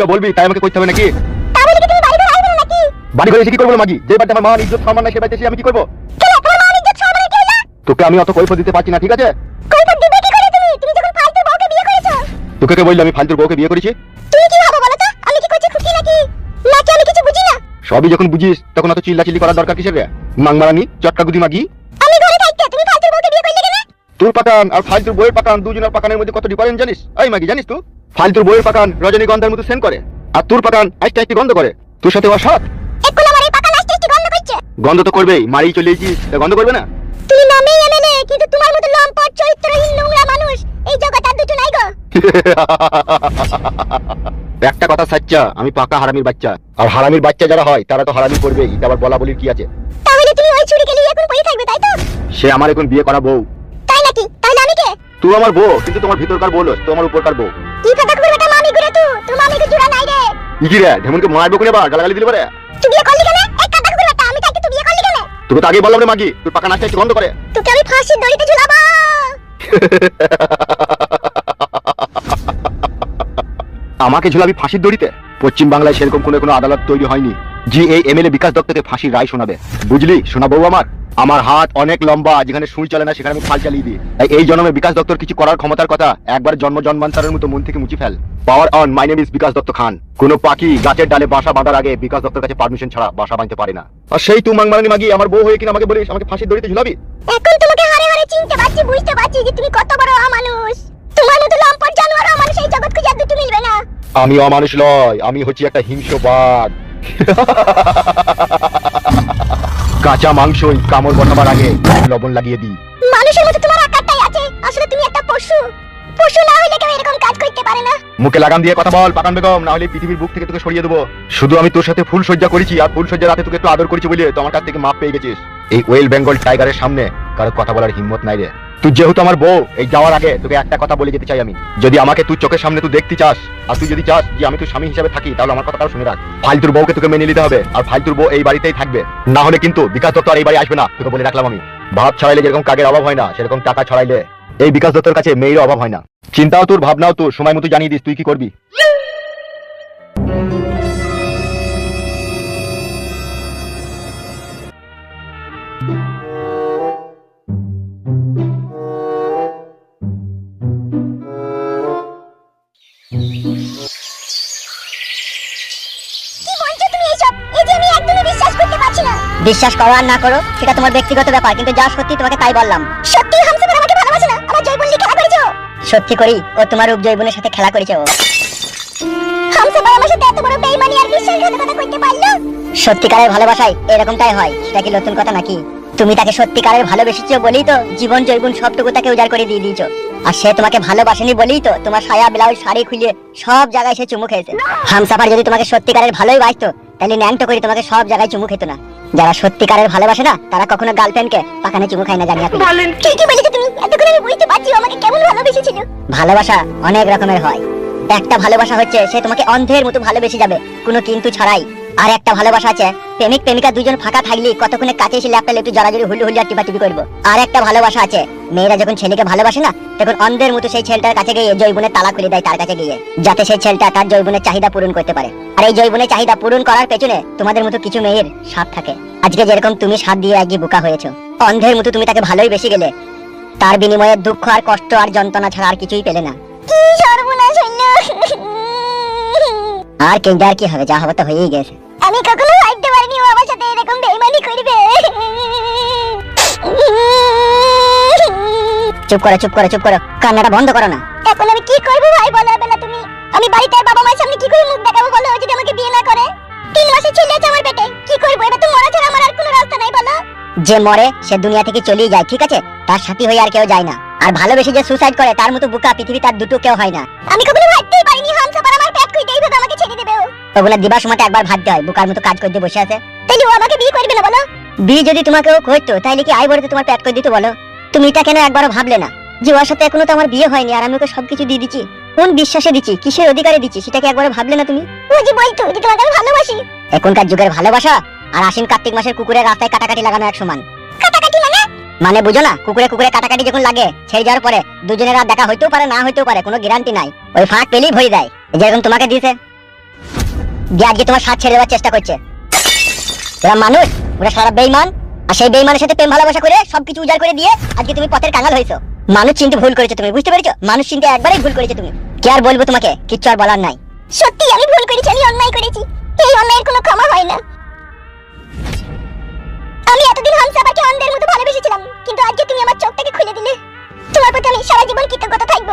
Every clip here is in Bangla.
যা বলবি তাই আমাকে করতে হবে নাকি? বাড়ি ঘর এসে কি করব মাগি? যে বাড়িতে আমার ইজ্জত সম্মান নাই সে বাড়িতে এসে আমি কি করব? তোকে আমি অত কৈফত দিতে পারছি না ঠিক আছে? তোকে কে বললি আমি ফালতুর বউকে বিয়ে করেছি? সবই যখন বুঝিস তখন অত চিল্লাচিল্লি করার দরকার কিসের রে? মাংমারানি চটকা গুদি মাগি। তোর পাকান আর ফালতুর বইয়ের পাকান দুজনের পাকানের মধ্যে কত ডিফারেন্স জানিস? এই মাগি জানিস তুই ফালতুর বইয়ের পাকান রজনীগন্ধার মতো সেন করে আর তোর পাকান আইসটা আইসটি গন্ধ করে। তোর সাথে অসৎ এখন আমার এই পাকা নাচতে একটু গন্ধ তো করবেই মারি চলে তা গন্ধ করবে না? তুমি নামেই এমএলএ কিন্তু তোমার মতো লম্পট চরিত্রহীন নোংরা মানুষ এই জগৎ আর দুটো নাই গো। একটা কথা সাচ্চা আমি পাকা হারামির বাচ্চা। আর হারামির বাচ্চা যারা হয় তারা তো হারামি করবেই এটা আবার বলা বলির কি আছে? তাহলে তুমি ওই ছুরি নিয়ে এখন পড়ে থাকবে তাই তো? সে আমার এখন বিয়ে করা বউ। তাই নাকি? তাহলে আমি কে? তুই আমার বউ কিন্তু তোমার ভিতরকার বউ তো আমার উপরকার বউ। কি কথা করবে বেটা মামি ঘুরে তুই তুই মামি কে জুড়া নাই রে। ইকি রে ঢেমনকে মারবো কোনে বা গালাগালি দিলে পারে? তুই বিয়ে করলি কেন? এই কথা করবে বেটা আমি তাকে তুই বিয়ে করলি কেন? তোকে তো আগে বললাম রে মাগি তুই পাকা নাচটা বন্ধ করে। তোকে আমি ফাঁসির দড়িতে ঝুলাবো। আমাকে ঝুলাবি ফাঁসির দড়িতে? পশ্চিম বাংলায় সেরকম কোনো কোনো আদালত তৈরি হয়নি। জি এই এমএলএ বিকাশ দত্তকে ফাঁসির রায় শোনাবে। বুঝলি? শোনা বউ আমার? আমার হাত অনেক লম্বা যেখানে সুই চলে না সেখানে আমি ফাল চালিয়ে দিই। তাই এই জন্মে বিকাশ দত্তর কিছু করার ক্ষমতার কথা একবার জন্ম জন্মান্তরের মতো মন থেকে মুছে fail. Power on my name is Bikash Dutta Khan. কোনো পাখি গাছের ডালে বাসা বাঁধার আগে বিকাশ দত্তর কাছে পারমিশন ছাড়া বাসা বাঁধতে পারে না। আর সেই তুই মাংমারানি মাগি আমার বউ হয়ে কিনা আমাকে বলিস আমাকে ফাঁসির দড়িতে ঝুলাবি? এখন তোমাকে হারে হারে চিনতে পারছি বুঝতে পারছি যে তুমি কত বড় অমানুষ। তোমার মতো লম্পট জানোয়ার অমানুষ এই জগৎ খুঁজে দুটো মিলবে না। আমি অমানুষ লয় আমি হচ্ছি একটা হিংস্র বাঘ কাঁচা মাংসই কামড় বসাবার আগে লবণ লাগিয়ে দিই। মানুষের মতো তোমার আকারটাই আছে। আসলে তুমি একটা পশু। মুখে লাগাম দিয়ে কথা বল পাকান বেগম, না হলে পৃথিবীর বুক থেকে তোকে সরিয়ে দেবো। শুধু আমি তোর সাথে ফুল সজ্জা করেছি, আর ফুল সজ্জা রাতে তোকে একটু আদর করেছি বলে কাছ থেকে মাপ পেয়ে গেছিস। এই ওয়েল বেঙ্গল টাইগারের সামনে কারও কথা বলার হিম্মত নাই রে। তুই যেহেতু আমার বউ, এই যাওয়ার আগে তোকে একটা কথা বলে যেতে চাই আমি। যদি আমাকে তুই চোখের সামনে তুই দেখতে চাস, আর তুই যদি চাস যে আমি তোর স্বামী হিসেবে থাকি, তাহলে আমার কথাটাও শুনে রাখ। ফালতুর বউকে তোকে মেনে নিতে হবে, আর ফালতুর বউ এই বাড়িতেই থাকবে। না হলে কিন্তু বিকাশ দত্ত আর এই বাড়ি আসবে না, তোকে বলে রাখলাম আমি। ভাব ছড়াইলে যেরকম কাকের অভাব হয় না, সেরকম টাকা ছড়াইলে এই বিকাশ দত্তর কাছে মেয়ের অভাব হয় না। চিন্তাও তোর ভাবনাও তোর সময় মতো জানিয়ে দিস তুই কি করবি? বিশ্বাস করতে পারছি না। বিশ্বাস করো আর না করো সেটা তোমার ব্যক্তিগত ব্যাপার কিন্তু যা সত্যি তোমাকে তাই বললাম। সত্যি করি ও তোমার উপজৈবনের সাথে খেলা করেছে ও। হামসাফার আমার সাথে এত বড় বেইমানি আর বিশ্বাসঘাতকতা করতে পারল? সত্যিকারের ভালোবাসায় এরকমটাই হয় সেটা কি নতুন কথা নাকি? তুমি তাকে সত্যিকারের ভালোবেসেছো বলেই তো জীবন জৈবন সবটুকু তাকে উজাড় করে দিয়ে দিয়েছ। আর সে তোমাকে ভালোবাসেনি বলেই তো তোমার সায়া ব্লাউজ শাড়ি খুলে সব জায়গায় সে চুমু খেয়েছে। হামসাফার যদি তোমাকে সত্যিকারের ভালোই বাসতো তাহলে ন্যাংটো করে তোমাকে সব জায়গায় চুমু খেত না। যারা সত্যিকারের ভালোবাসে না তারা কখনো গার্লফ্রেন্ডকে পাখানে চুমু খায় না জানি আপনি। বলেছ এতক্ষণ ভালোবাসা অনেক রকমের হয়। একটা ভালোবাসা হচ্ছে সে তোমাকে অন্ধের মতো ভালোবেসে যাবে, কোনো কিন্তু আর একটা ভালোবাসা আছে, প্রেমিক, প্রেমিকা দুজন ফাঁকা থাকলে কতক্ষণে কাছে এসে ল্যাপটা একটু জড়াজড়ি আর করব। আর একটা ভালোবাসা আছে, মেয়েরা যখন ছেলেকে ভালোবাসে না, তখন অন্ধের মতো সেই ছেলেটার কাছে গিয়ে জৈবনের তালা খুলে দেয় তার কাছে গিয়ে, যাতে সেই ছেলেটা তার জৈবনের চাহিদা পূরণ করতে পারে। আর এই জৈবনের চাহিদা পূরণ করার পেছনে তোমাদের মতো কিছু মেয়ের স্বাদ থাকে। আজকে যেরকম তুমি স্বাদ দিয়ে এগিয়ে বোকা হয়েছো, অন্ধের মতো তুমি তাকে ভালোই বেশি গেলে তার বিনিময়ে দুঃখ আর কষ্ট আর যন্ত্রণা ছাড়া আর কিছুই পেলে না। কি সর্বনাশ হইল। আর কেন্দ্র আর কি হবে? যা হবে তো হয়েই গেছে। আমি কখনো ভাবতে পারিনি ও আমার সাথে এরকম বেইমানি করবে। চুপ করো চুপ করো চুপ করো। কান্নাটা বন্ধ করো না। এখন আমি কি করব ভাই? বলো বেলা তুমি। আমি বাড়িতে বাবা মায়ের সামনে কি করে মুখ দেখাবো বলো? যদি আমাকে বিয়ে না করে। তিন মাসে ছেলে আছে আমার পেটে। কি করব? এবার তো মরা ছাড়া আমার আর কোনো রাস্তা নাই বলো। যে মরে সে দুনিয়া থেকে চলেই যায় ঠিক আছে? তার সাথী হয়ে আর কেউ যায় না। আর ভালোবেসে যে সুসাইড করে তার মতো বুকা পৃথিবী তার দুটো কেউ হয় না। আমি কখনো ভাবতেই পারিনি হামসাফার আমার পেট কুইতে এইভাবে আমাকে ছেড়ে দেবে। ও ওগুলা দিবার সময় একবার ভাবতে হয় বুকার মতো কাজ করতে বসে আছে। তাহলে ও আমাকে বিয়ে করবে না বলো? বিয়ে যদি তোমাকে ও করতো তাইলে কি আই বলতে তোমার প্যাট করে দিত বলো? তুমি এটা কেন একবারও ভাবলে না? যে ওর সাথে এখনও তো আমার বিয়ে হয়নি আর আমি ওকে সবকিছু দিয়ে দিচ্ছি। কোন বিশ্বাসে দিচ্ছি কিসের অধিকারে দিচ্ছি সেটাকে একবারও ভাবলে না তুমি? ও যে বলতো যে তোমাকে আমি ভালোবাসি। এখনকার যুগের ভালোবাসা আর আশ্বিন কার্তিক মাসের কুকুরের রাস্তায় কাটাকাটি লাগানো এক সমান। মানে? মানে বুঝো না কুকুরে কুকুরে কাটাকাটি যখন লাগে ছেড়ে যাওয়ার পরে দুজনের আর দেখা হইতেও পারে না হইতেও পারে কোনো গ্যারান্টি নাই। ওই ফাঁক পেলেই ভরে দেয় যেরকম তোমাকে দিয়েছে যে আজকে তোমার সাথ ছেড়ে দেওয়ার চেষ্টা করছে। ওরা মানুষ ওরা সারা বেইমান আর সেই বেইমানের সাথে প্রেম ভালোবাসা করে সবকিছু উজাড় করে দিয়ে আজকে তুমি পথের কাঙাল হয়েছো। মানুষ চিনতে ভুল করেছ তুমি বুঝতে পেরেছ? মানুষ চিনতে একবারই ভুল করেছ তুমি। কি আর বলব তোমাকে কিচ্ছু আর বলার নাই। সত্যি আমি ভুল করেছি আমি অন্যায় করেছি। এই অন্যায়ের কোনো ক্ষমা হয় না। আমি এতদিন হামসাবাকে অন্ধের মতো ভালোবেসেছিলাম, কিন্তু আজকে তুমি আমার চোখটাকে খুলে দিলে। তোমার প্রতি আমি সারা জীবন কৃতজ্ঞতা থাকব।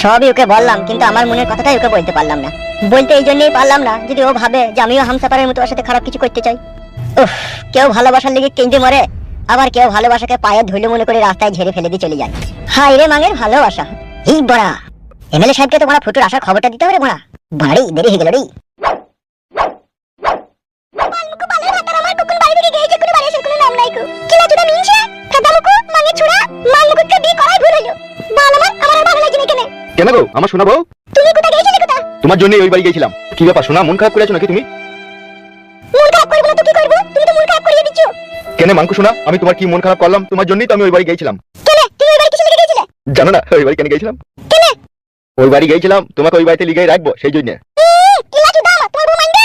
সবই ওকে বললাম, কিন্তু আমার মনের কথাটাই ওকে বলতে পারলাম না। বলতে এই জন্যই পারলাম না, যদি ও ভাবে যে আমিও হামসাপারের মতো ওর সাথে খারাপ কিছু করতে চাই। উফ, কেউ ভালোবাসার লেগে কেঁদে মরে, আবার কেউ ভালোবাসাকে পায়ে ধুলো মনে করে রাস্তায় ঝেড়ে ফেলে দিয়ে চলে যায়। হাই রে মাঙের ভালোবাসা। এই বড়া, এমএলএ সাহেবকে তো বড়া ফুটুর আসার খবরটা দিতে হবে বড়া। বাড়ি দেরি হয়ে গেল রে বালমুকু বালের ভাতার আমার কুকুর বাড়ি থেকে গিয়েছে কোনো বাড়ি আসার কোনো নাম নাই কো কিলা চুদা মিনছে কাদামুকু মাঙে ছুড়া মালমুকুকে বিয়ে করাই ভুল হলো বাল আমার আমার ভালো লাগছে না কেন কেন গো? আমার শোনাবো তুমি কোথা গিয়েছিলে কোথা তোমার জন্যই ওই বাড়ি গেছিলাম। কি ব্যাপার শোনা মন খারাপ করেছ নাকি তুমি? মন খারাপ করব না তো কি করব? তুমি তো মন খারাপ করিয়ে দিচ্ছ। কেন মানকু শোনা আমি তোমার কি মন খারাপ করলাম? তোমার জন্যই তো আমি ওই বাড়ি গেছিলাম। কেন তুমি ওই বাড়ি কিসে লেগে গিয়েছিলে জানো না ওই বাড়ি কেন গেছিলাম? কেন? ওই বাড়ি গেছিলাম তোমাকে ওই বাড়িতে লিগাই রাখব সেই জন্য। কিলা চুদা আমার তোমার বউ মানবে?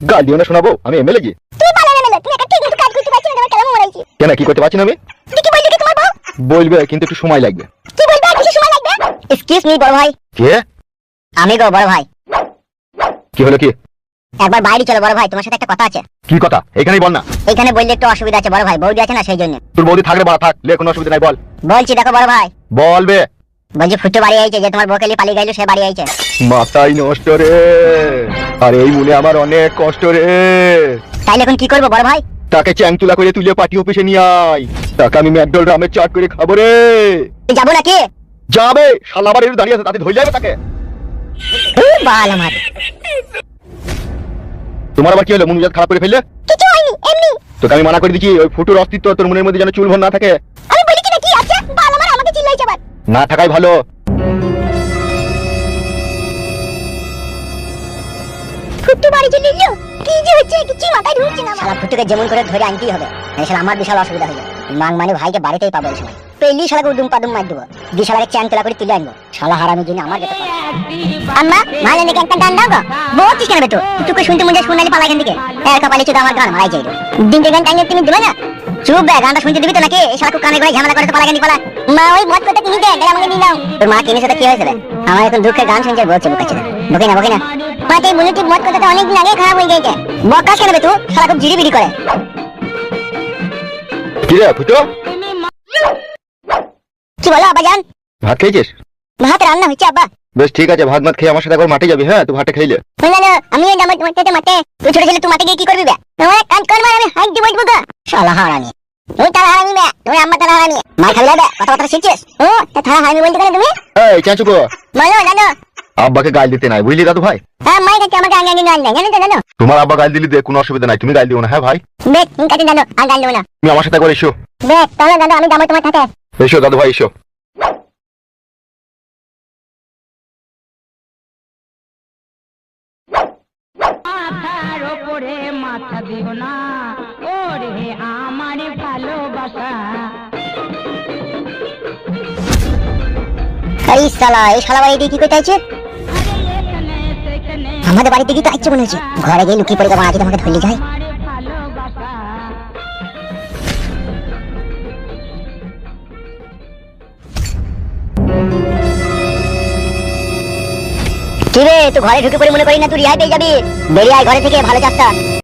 গাল দিও না শোনাবো আমি এমএলএ জি পালা না মেলে তুমি একটা ঠিক মতো কাজ করতে পারছ না তোমার কেমন মরাইছি কেন কি করতে পারছি না আমি? কি বললি কি তোমার বউ? বলবে কিন্তু একটু সময় লাগবে। কি বলবে আর কিছু সময় লাগবে? এক্সকিউজ মি বড় ভাই। কে? আমি গো বড় ভাই। কি হলো কি? একবার বাইরে চলো বড় ভাই তোমার সাথে একটা কথা আছে। কি কথা? এখানেই বল না। এখানে বললে একটু অসুবিধা আছে বড় ভাই। বৌদি আছে না সেই জন্য। তোর বৌদি থাকলে বাড়া থাক লে কোনো অসুবিধা নাই বল। বলছি দেখো বড় ভাই। বলবে। বলছি ফুটু বাড়ি আইছে যে তোমার বকেলি পালিয়ে গেল সে বাড়ি আইছে। মাথাই নষ্ট রে। আর এই মনে আমার অনেক কষ্ট রে। তাইলে এখন কি করব বড় ভাই? তাকে চ্যাংতুলা করে তুলে পার্টি অফিসে নিয়ে আয়। তাকে আমি ম্যাকডোল রামের চাট করে খাব রে। যাব নাকি? যাবে। শালা আবার একটু দাঁড়িয়ে আছে তাতে ধরে যাবে তাকে। বাল আমার। তোমার আবার কি হলো মন মেজাজ খারাপ করে ফেললে? কিছু হয়নি এমনি। তোকে আমি মানা করে দিচ্ছি ওই ফুটুর অস্তিত্ব তোর মনের মধ্যে যেন চুল ভর না থাকে। আমি বলি কি না কি আছে? বাল আমার আমাকে চিল্লাইছে আবার। না থাকাই ভালো। ফুটু বাড়ি চলে এলো আমার হয়ে মানে মন চুপ গানটা শুনতে নাকি কানে করে মা ওই মা সাথে কি? আমার এখন দুঃখের গান শুনছে বলছে বুকাচ্ছে বুকে না না মা এই বুলেটিক মদ কথাটা অনেক দিন আগে খারাপ হয়ে গেছে। বকাস কেন বে তুই শালা খুব জিড়ি বিড়ি করে কি রে ফুটো? কি বলো আব্বা জান? ভাত খেয়েছিস? ভাত রান্না হচ্ছে আব্বা। বেশ ঠিক আছে ভাত মাত খেয়ে আমার সাথে একবার মাঠে যাবি হ্যাঁ? তুই ভাতটা খেলে না। আমিও যাব তোমার সাথে মাঠে তুই ছোট ছেলে তুই মাঠে গিয়ে কি করবি বে? তোমার কাজ করবার আমি হাইট দিব দিব গো। শালা হারানি তুমি তারা হারামি বে তুমি আম্মা তারা হারামি। মার খাবি বে? কথাবার্তা শিখছিস? ও তা তারা হারামি বলতে কেন তুমি? এই চাচুকো। বলো জানো আব্বাকে গাল দিতে নাই বুঝলি দাদু ভাই? হ্যাঁ মাই কাছে আমাকে আগে আগে গান দেয় জানো তো জানো? তোমার আব্বা গাল দিলি দে কোনো অসুবিধা নাই তুমি গাল দিও না হ্যাঁ ভাই? বেশ তুমি কাছে জানো আর গান দেবো না। তুমি আমার সাথে একবার এসো। বেশ তাহলে জানো আমি যাব তোমার সাথে। এসো দাদু ভাই এসো। মাথার ওপরে মাথা দিও না ওরে আমার ভালোবাসা। এই শালা এই শালা বাড়ি দিয়ে কি করতে আছে আমাদের বাড়িতে কি তো আসছে মনে হচ্ছে। ঘরে গিয়ে লুকিয়ে পড়ে যাব আজকে আমাকে ধরলে যায় কি রে, তুই ঘরে ঢুকে পড়ে মনে করি না, তুই রিহাই পেয়ে যাবি। বেরিয়ে আয় ঘরে থেকে, ভালো চাষটা